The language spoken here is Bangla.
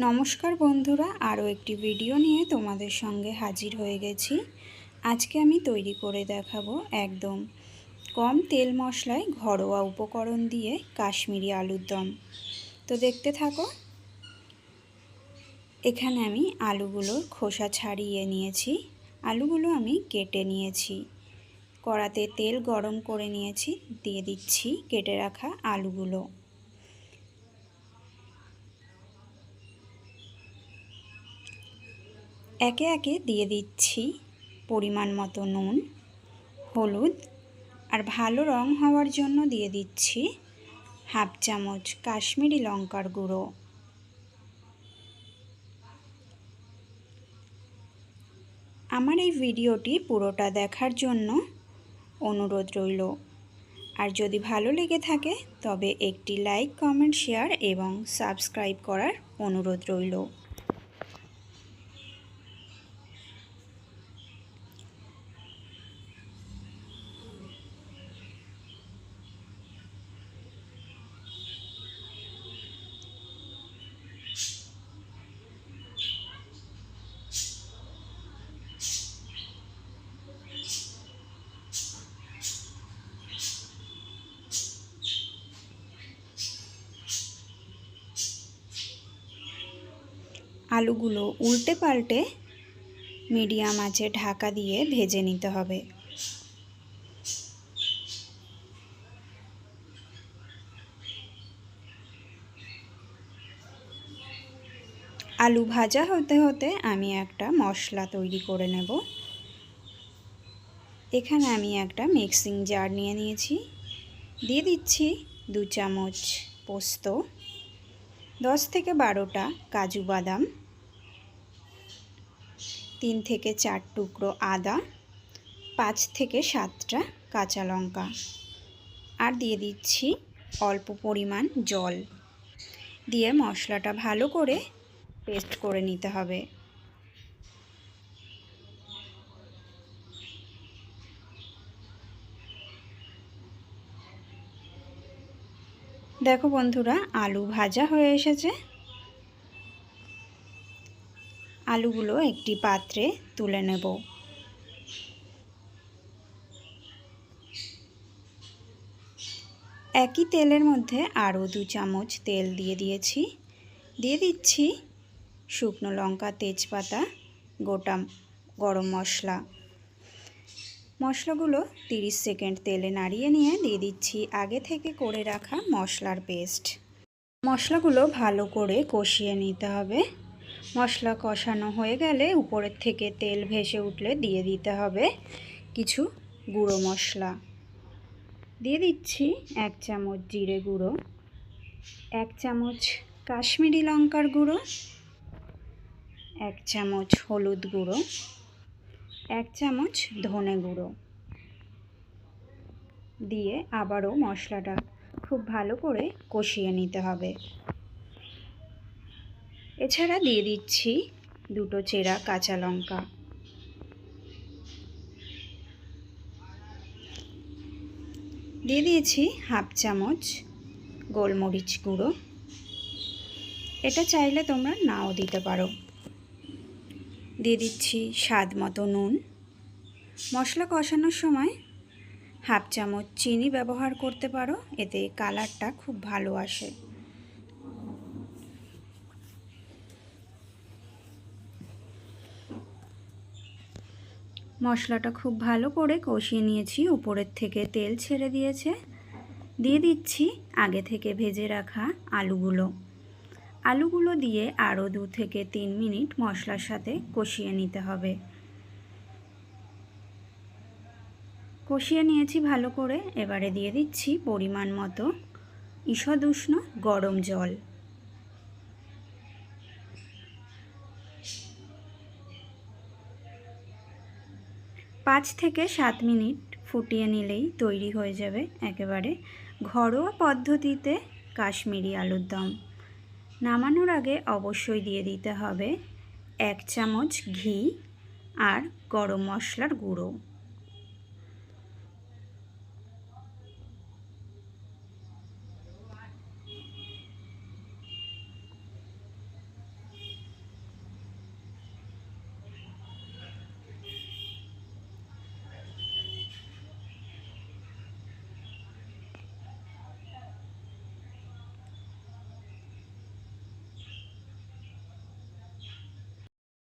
নমস্কার বন্ধুরা, আরও একটি ভিডিও নিয়ে তোমাদের সঙ্গে হাজির হয়ে গেছি। আজকে আমি তৈরি করে দেখাবো একদম কম তেল মশলায় ঘরোয়া উপকরণ দিয়ে কাশ্মীরি আলুর দম। তো দেখতে থাকো, এখানে আমি আলুগুলোর খোসা ছাড়িয়ে নিয়েছি। আলুগুলো আমি কেটে নিয়েছি। কড়াতে তেল গরম করে নিয়েছি, দিয়ে দিচ্ছি কেটে রাখা আলুগুলো। একে একে দিয়ে দিচ্ছি পরিমাণ মতো নুন, হলুদ আর ভালো রং হওয়ার জন্য দিয়ে দিচ্ছি হাফ চামচ কাশ্মীরি লঙ্কার গুঁড়ো। আমার এই ভিডিওটি পুরোটা দেখার জন্য অনুরোধ রইল। আর যদি ভালো লেগে থাকে, তবে একটি লাইক, কমেন্ট, শেয়ার এবং সাবস্ক্রাইব করার অনুরোধ রইল। আলুগুলো উল্টে পাল্টে মিডিয়াম আঁচে ঢাকা দিয়ে ভেজে নিতে হবে। আলু ভাজা হতে হতে আমি একটা মশলা তৈরি করে নেব। এখানে আমি একটা মিক্সিং জার নিয়ে নিয়েছি। দিয়ে দিচ্ছি দু চামচ পোস্ত, দশ থেকে বারোটা কাজু বাদাম। তিন থেকে চার টুকরো আদা, পাঁচ থেকে সাতটা কাঁচা লঙ্কা। আর দিয়ে দিচ্ছি অল্প পরিমাণ জল। দিয়ে মশলাটা ভালো করে পেস্ট করে নিতে হবে। দেখো বন্ধুরা, আলু ভাজা হয়ে এসেছে। আলুগুলো একটি পাত্রে তুলে নেব। একই তেলের মধ্যে আরও দু চামচ তেল দিয়ে দিয়েছি। দিয়ে দিচ্ছি শুকনো লঙ্কা, তেজপাতা, গোটা গরম মশলা। মশলাগুলো 30 সেকেন্ড তেলে নাড়িয়ে নিয়ে দিয়ে দিচ্ছি আগে থেকে করে রাখা মশলার পেস্ট। মশলাগুলো ভালো করে কষিয়ে নিতে হবে। মশলা কষানো হয়ে গেলে উপরের থেকে তেল ভেসে উঠলে দিয়ে দিতে হবে কিছু গুঁড়ো মশলা। দিয়ে দিচ্ছি এক চামচ জিরে গুঁড়ো, এক চামচ কাশ্মীরি লঙ্কার গুঁড়ো, এক চামচ হলুদ গুঁড়ো, এক চামচ ধনে গুঁড়ো। দিয়ে আবারও মশলাটা খুব ভালো করে কষিয়ে নিতে হবে। এছাড়া দিয়ে দিচ্ছি দুটো চেরা কাঁচা লঙ্কা। দিয়ে দিয়েছি হাফ চামচ গোলমরিচ গুঁড়ো। এটা চাইলে তোমরা নাও দিতে পারো। দিয়ে দিচ্ছি স্বাদ মতো নুন। মশলা কষানোর সময় হাফ চামচ চিনি ব্যবহার করতে পারো, এতে কালারটা খুব ভালো আসে। মশলাটা খুব ভালো করে কষিয়ে নিয়েছি। উপরের থেকে তেল ছেড়ে দিয়েছে। দিয়ে দিচ্ছি আগে থেকে ভেজে রাখা আলুগুলো। আলুগুলো দিয়ে আরও দু থেকে তিন মিনিট মশলার সাথে কষিয়ে নিতে হবে। কষিয়ে নিয়েছি ভালো করে। এবারে দিয়ে দিচ্ছি পরিমাণ মতো ঈষদ উষ্ণ গরম জল। পাঁচ থেকে সাত মিনিট ফুটিয়ে নিলেই তৈরি হয়ে যাবে একেবারে ঘরোয়া পদ্ধতিতে কাশ্মীরি আলুর দম। নামানোর আগে অবশ্যই দিয়ে দিতে হবে এক চামচ ঘি আর গরম মশলার গুঁড়ো।